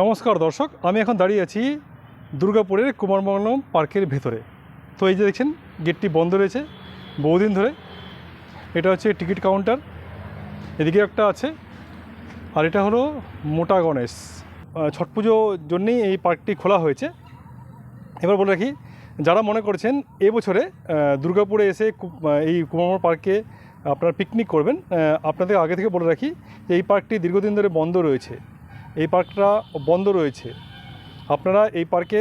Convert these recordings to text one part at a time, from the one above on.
নমস্কার দর্শক আমি এখন দাঁড়িয়ে আছি দুর্গাপুরের কুমারমঙ্গলম পার্কের ভেতরে। তো এই যে দেখছেন, গেটটি বন্ধ রয়েছে বহুদিন ধরে। এটা হচ্ছে টিকিট কাউন্টার। এদিকে একটা আছে, আর এটা হলো মোটা গণেশ। ছট পুজোর জন্যেই এই পার্কটি খোলা হয়েছে। এবার বলে রাখি, যারা মনে করছেন এবছরে দুর্গাপুরে এসে এই কুমারমঙ্গল পার্কে আপনারা পিকনিক করবেন আপনাদের আগে থেকে বলে রাখি যে এই পার্কটি দীর্ঘদিন ধরে বন্ধ রয়েছে। এই পার্কটা বন্ধ রয়েছে। আপনারা এই পার্কে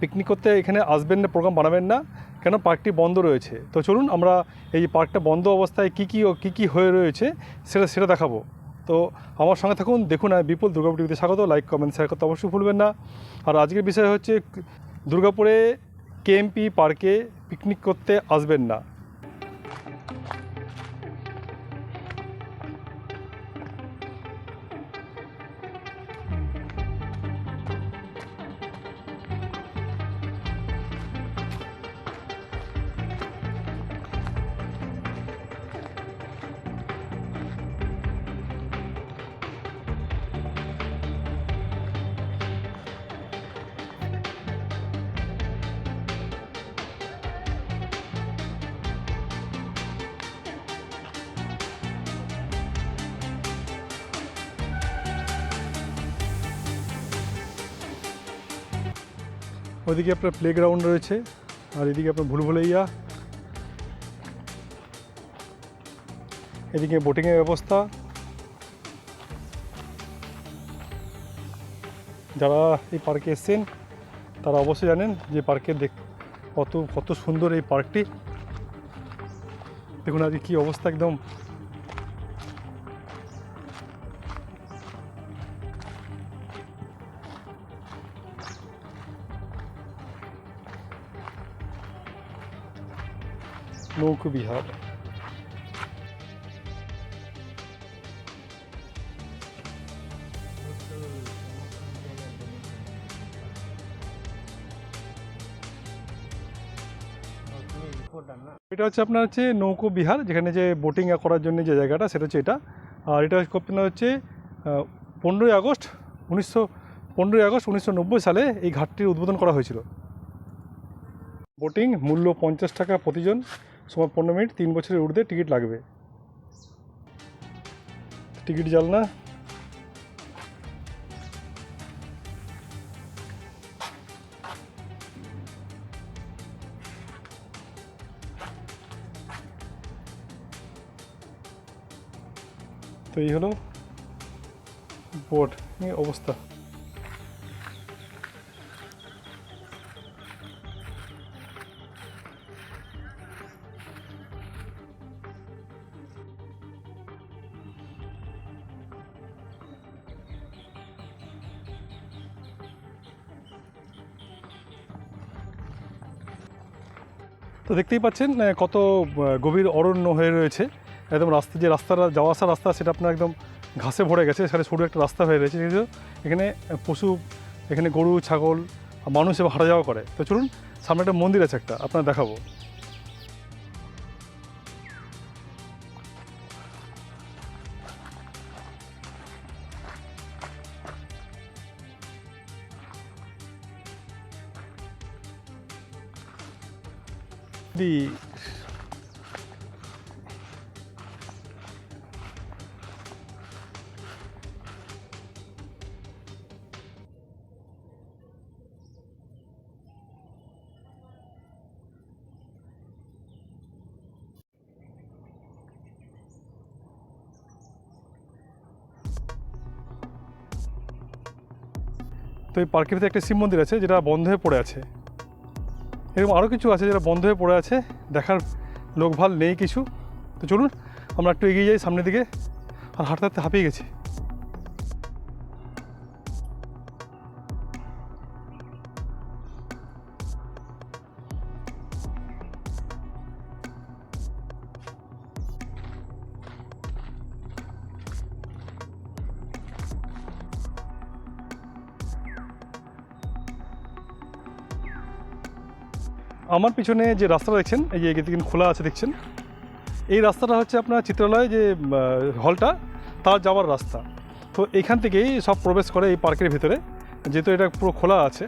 পিকনিক করতে এখানে আসবেন না প্রোগ্রাম বানাবেন না, কেন পার্কটি বন্ধ রয়েছে। তো চলুন আমরা এই পার্কটা বন্ধ অবস্থায় কী কী কী কী হয়ে রয়েছে সেটা সেটা দেখাবো। তো আমার সঙ্গে থাকুন, দেখুন আমি বিপুল দুর্গাপুর টিভিতে স্বাগত লাইক কমেন্ট শেয়ার করতে অবশ্যই ভুলবেন না। আর আজকের বিষয় হচ্ছে, দুর্গাপুরে কেএমপি পার্কে পিকনিক করতে আসবেন না। ওইদিকে আপনার প্লেগ্রাউন্ড রয়েছে, আর এদিকে আপনার ভুল ভুলভুলাইয়া। এদিকে বোটিংয়ের ব্যবস্থা। যারা এই পার্কে এসছেন, তারা অবশ্যই জানেন যে পার্কে দেখ, কত কত সুন্দর এই পার্কটি দেখুন আজকে কী অবস্থা একদম নৌকবিহার। এটা হচ্ছে আপনার হচ্ছে নৌকো বিহার যেখানে যে বোটিং করার জন্য যে জায়গাটা, সেটা হচ্ছে এটা। আর এটা আপনার হচ্ছে পনেরোই আগস্ট উনিশশো, পনেরোই আগস্ট উনিশশো নব্বই সালে এই ঘাটটির উদ্বোধন করা হয়েছিল। বোটিং মূল্য পঞ্চাশ টাকা প্রতিজন। সময় পনেরো মিনিট, তিন বছরের ঊর্ধ্বে টিকিট লাগবে। টিকিট জালনা। তো এই হলো এই অবস্থা। তো দেখতেই পাচ্ছেন কত গভীর অরণ্য হয়ে রয়েছে। একদম রাস্তা যে রাস্তাটা যাওয়া আসা রাস্তা, সেটা আপনার একদম ঘাসে ভরে গেছে সেখানে সরু একটা রাস্তা হয়ে রয়েছে। কিন্তু এখানে পশু, এখানে গরু, ছাগল, মানুষ এবার হাঁটা যাওয়া করে। তো চলুন, সামনে একটা মন্দির আছে একটা, আপনার দেখাবো। দি তো এই পার্কের ভিতরে একটা শিব মন্দির আছে যেটা বন্ধ হয়ে পড়ে আছে। এরকম আরও কিছু আছে যেটা বন্ধ হয়ে পড়ে আছে, দেখার লোকভাল নেই কিছু। তো চলুন, আমরা একটু এগিয়ে যাই সামনের দিকে। আর হাঁটতে হাঁটতে হাঁপিয়ে গেছি। আমার পিছনে যে রাস্তাটা দেখছেন, এই যে কিন্তু খোলা আছে দেখছেন, এই রাস্তাটা হচ্ছে আপনার চিত্রালয় যে হলটা, তার যাওয়ার রাস্তা। তো এখান থেকেই সব প্রবেশ করে এই পার্কের ভিতরে, যেহেতু এটা পুরো খোলা আছে।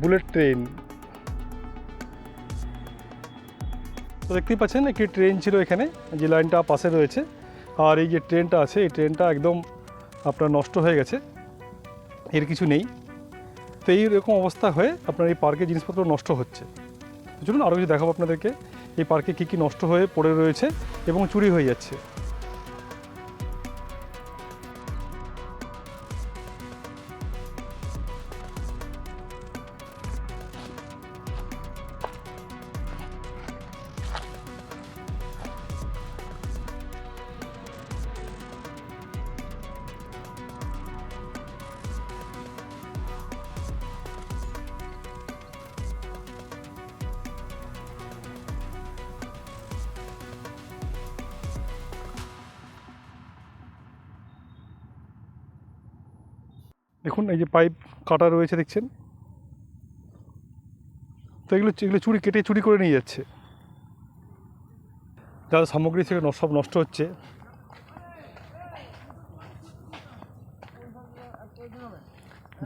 Bullet train. তো দেখতেই পাচ্ছেন, একটি ট্রেন ছিল এখানে, যে লাইনটা পাশে রয়েছে। আর এই যে ট্রেনটা আছে, এই ট্রেনটা একদম আপনার নষ্ট হয়ে গেছে। এর কিছু নেই। তো এইরকম অবস্থা হয়ে আপনার এই পার্কে জিনিসপত্র নষ্ট হচ্ছে। চলুন আরও কিছু দেখাবো আপনাদেরকে। এই পার্কে কী কী নষ্ট হয়ে পড়ে রয়েছে এবং চুরি হয়ে যাচ্ছে। দেখুন, এই যে পাইপ কাটা রয়েছে, দেখছেন? তো এগুলো এগুলো চুরি, কেটে চুরি করে নিয়ে যাচ্ছে। যাদের সামগ্রী থেকে সব নষ্ট হচ্ছে।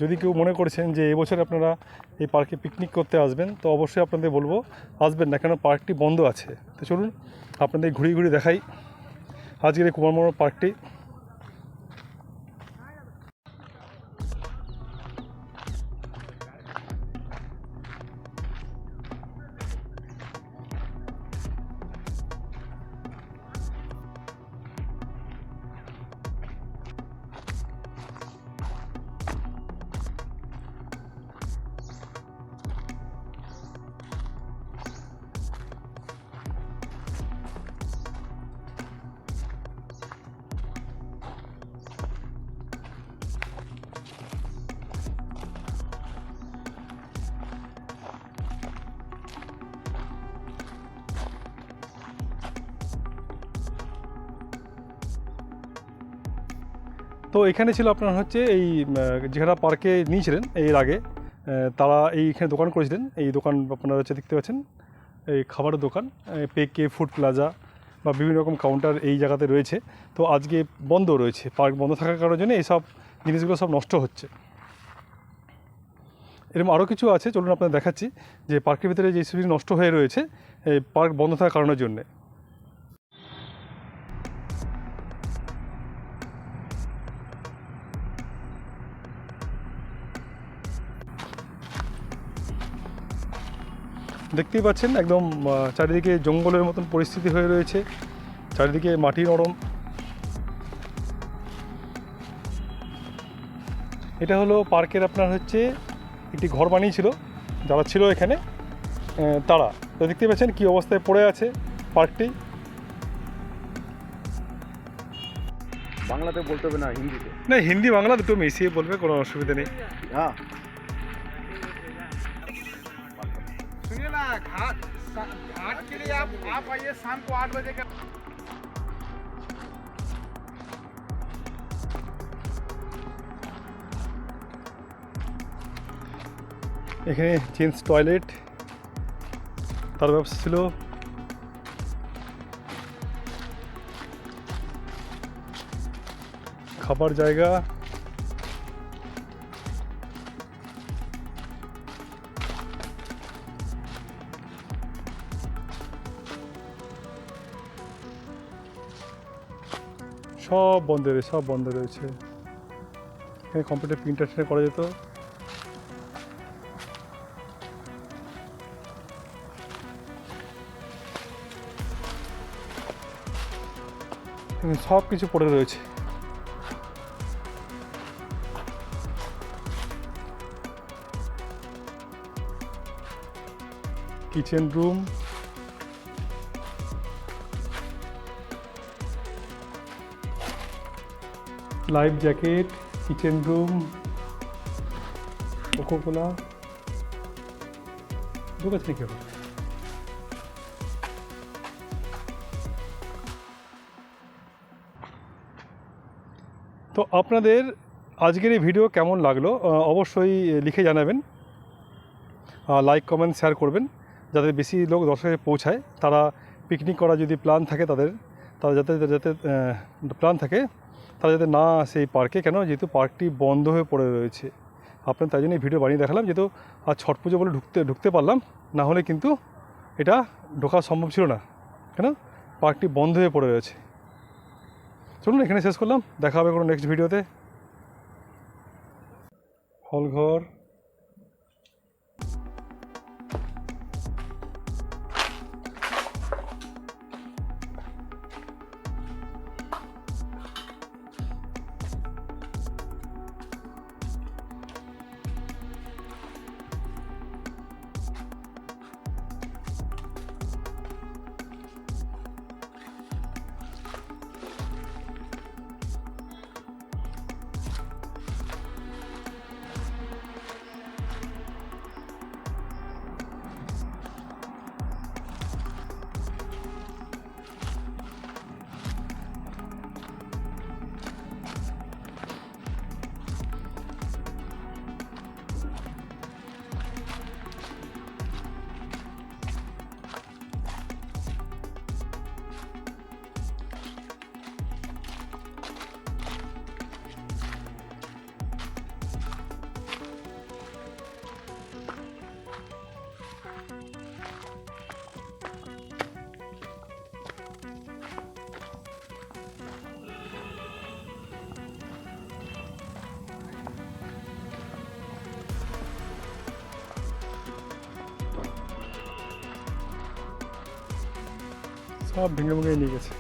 যদি কেউ মনে করছেন যে এবছর আপনারা এই পার্কে পিকনিক করতে আসবেন, তো অবশ্যই আপনাদের বলব, আসবেন না, কেন পার্কটি বন্ধ আছে। তো চলুন, আপনাদের ঘুরিয়ে ঘুরিয়ে দেখাই। আজকের এই কুমারমোড় পার্কটি। তো এখানে ছিল আপনার হচ্ছে এই যেখানে পার্কে নিয়েছিলেন এর আগে তারা এইখানে দোকান করেছিলেন। এই দোকান আপনারা হচ্ছে দেখতে পাচ্ছেন, এই খাবারের দোকান পেকে ফুড প্লাজা বা বিভিন্ন রকম কাউন্টার এই জায়গাতে রয়েছে। তো আজকে বন্ধ রয়েছে পার্ক বন্ধ থাকার কারণে এইসব জিনিসগুলো সব নষ্ট হচ্ছে। এরকম আরও কিছু আছে, চলুন আপনাদের দেখাচ্ছি যে পার্কের ভিতরে যে জিনিস নষ্ট হয়ে রয়েছে, এই পার্ক বন্ধ থাকার কারণের জন্যে। দেখতেই পাচ্ছেন একদম চারিদিকে জঙ্গলের মতন পরিস্থিতি হয়ে রয়েছে চারিদিকে মাটি নরম এটা হলো পার্কের আপনার হচ্ছে একটি ঘর বানিয়েছিল যারা ছিল এখানে তারা। তো দেখতেই পাচ্ছেন কী অবস্থায় পড়ে আছে পার্কটি। বাংলাতে বলতে হবে না হিন্দিতে। না হিন্দি বাংলা দুটো মিশিয়ে বলবে কোনো অসুবিধা নেই। হ্যাঁ। घाट घाट के लिए आप आप आइए शाम को आठ बजे का এখানে জেন্টস টয়লেট তার ব্যবস্থা ছিল খাবার জায়গা সব বন্ধ রয়েছে সব বন্ধ রয়েছে। এখানে কম্পিউটার প্রিন্টার করা যেত। সব কিছু পড়ে রয়েছে। Kitchen room life jacket kitchen room Coca Cola ঢুকেছে নাকি? তো আপনাদের আজকের এই ভিডিও কেমন লাগল? অবশ্যই লিখে জানাবেন। লাইক কমেন্ট শেয়ার করবেন। যাতে বেশি লোক দর্শকে পৌঁছায়। তারা পিকনিক করা যদি প্ল্যান থাকে তাদের, তারা যাতে যাতে প্ল্যান থাকে তারা যাতে না আসে এই পার্কে কেন? যেহেতু পার্কটি বন্ধ হয়ে পড়ে রয়েছে। আপনার তাই জন্য এই ভিডিও বানিয়ে দেখালাম, যেহেতু আর ছট পুজো বলে ঢুকতে ঢুকতে পারলাম, না হলে কিন্তু এটা ঢোকা সম্ভব ছিল না। কেন? পার্কটি বন্ধ হয়ে পড়ে রয়েছে। চলুন এখানে শেষ করলাম, দেখা হবে কোনো নেক্সট ভিডিওতে হলঘর সব ভেঙে ভেঙে নিয়ে গেছে।